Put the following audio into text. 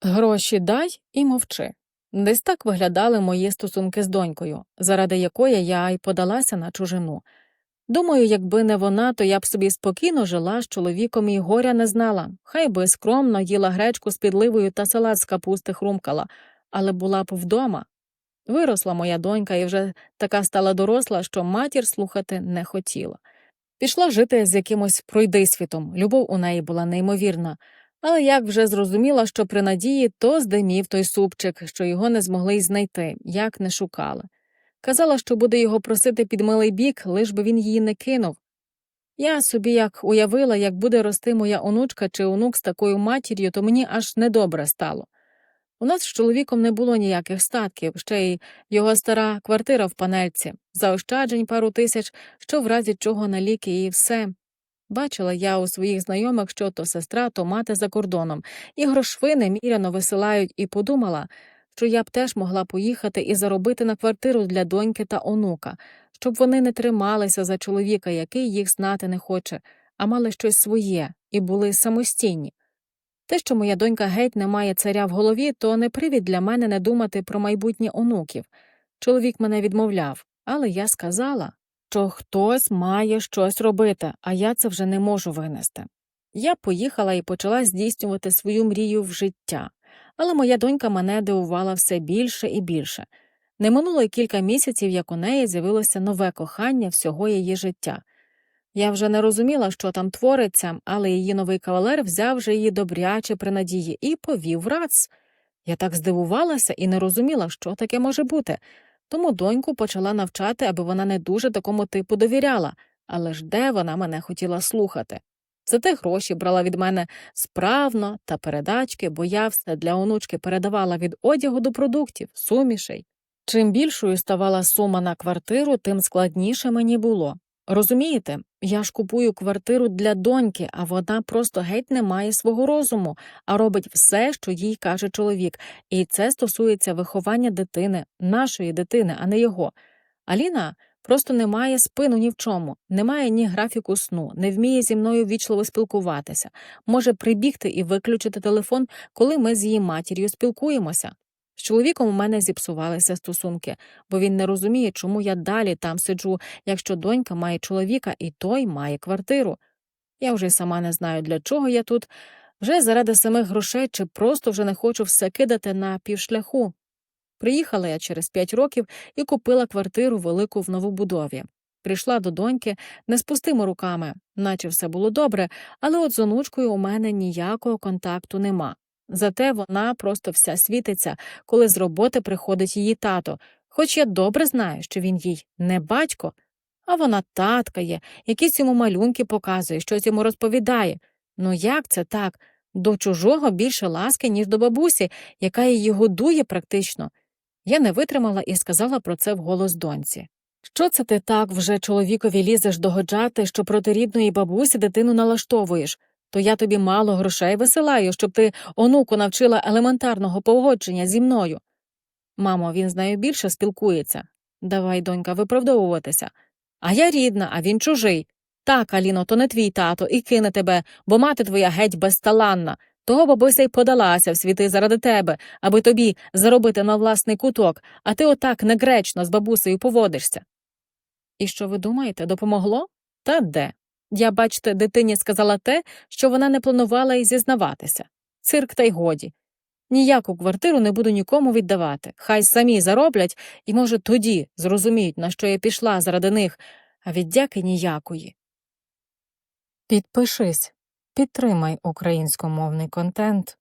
Гроші дай і мовчи. Десь так виглядали мої стосунки з донькою, заради якої я й подалася на чужину. Думаю, якби не вона, то я б собі спокійно жила з чоловіком і горя не знала, хай би скромно їла гречку з підливою та салат з капусти хрумкала, але була б вдома. Виросла моя донька і вже така стала доросла, що матір слухати не хотіла. Пішла жити з якимось пройдисвітом, любов у неї була неймовірна. Але як вже зрозуміла, що при надії, то здимів той супчик, що його не змогли й знайти, як не шукали. Казала, що буде його просити під милий бік, лиш би він її не кинув. Я собі як уявила, як буде рости моя онучка чи онук з такою матір'ю, то мені аж недобре стало. У нас з чоловіком не було ніяких статків, ще й його стара квартира в панельці, заощаджень пару тисяч, що в разі чого на ліки і все. Бачила я у своїх знайомих, що то сестра, то мати за кордоном, і грошвини міряно висилають, і подумала, що я б теж могла поїхати і заробити на квартиру для доньки та онука, щоб вони не трималися за чоловіка, який їх знати не хоче, а мали щось своє і були самостійні. Те, що моя донька геть не має царя в голові, то не привід для мене не думати про майбутнє онуків. Чоловік мене відмовляв, але я сказала, що хтось має щось робити, а я це вже не можу винести. Я поїхала і почала здійснювати свою мрію в життя, але моя донька мене дивувала все більше і більше. Не минуло й кілька місяців, як у неї з'явилося нове кохання всього її життя. Я вже не розуміла, що там твориться, але її новий кавалер взяв же її добряче при надії і повів раз. Я так здивувалася і не розуміла, що таке може бути, тому доньку почала навчати, аби вона не дуже такому типу довіряла, але ж де вона мене хотіла слухати. Зате гроші брала від мене справно та передачки, бо я все для онучки передавала від одягу до продуктів, сумішей. Чим більшою ставала сума на квартиру, тим складніше мені було. Розумієте, я ж купую квартиру для доньки, а вона просто геть не має свого розуму, а робить все, що їй каже чоловік, і це стосується виховання дитини, нашої дитини, а не його. Аліна просто не має спину ні в чому, не має ні графіку сну, не вміє зі мною вічливо спілкуватися, може прибігти і виключити телефон, коли ми з її матір'ю спілкуємося. З чоловіком у мене зіпсувалися стосунки, бо він не розуміє, чому я далі там сиджу, якщо донька має чоловіка і той має квартиру. Я вже й сама не знаю, для чого я тут, вже заради самих грошей чи просто вже не хочу все кидати на півшляху. Приїхала я через п'ять років і купила квартиру велику в новобудові. Прийшла до доньки не з руками, наче все було добре, але от з онучкою у мене ніякого контакту нема. Зате вона просто вся світиться, коли з роботи приходить її тато, хоч я добре знаю, що він їй не батько, а вона татка є, якісь йому малюнки показує, щось йому розповідає. Ну як це так? До чужого більше ласки, ніж до бабусі, яка її годує практично. Я не витримала і сказала про це вголос доньці. Що це ти так вже чоловікові лізеш догоджати, що проти рідної бабусі дитину налаштовуєш? То я тобі мало грошей висилаю, щоб ти онуку навчила елементарного погодження зі мною. Мамо, він з нею більше спілкується. Давай, донька, виправдовуватися. А я рідна, а він чужий. Так, Аліно, то не твій тато і кине тебе, бо мати твоя геть безталанна. Того бабуся й подалася в світи заради тебе, аби тобі заробити на власний куток, а ти отак негречно з бабусею поводишся. І що ви думаєте, допомогло? Та де? Я, бачите, дитині сказала те, що вона не планувала й зізнаватися. Цирк та й годі. Ніяку квартиру не буду нікому віддавати. Хай самі зароблять і, може, тоді зрозуміють, на що я пішла заради них, а віддяки ніякої. Підпишись, підтримай українськомовний контент.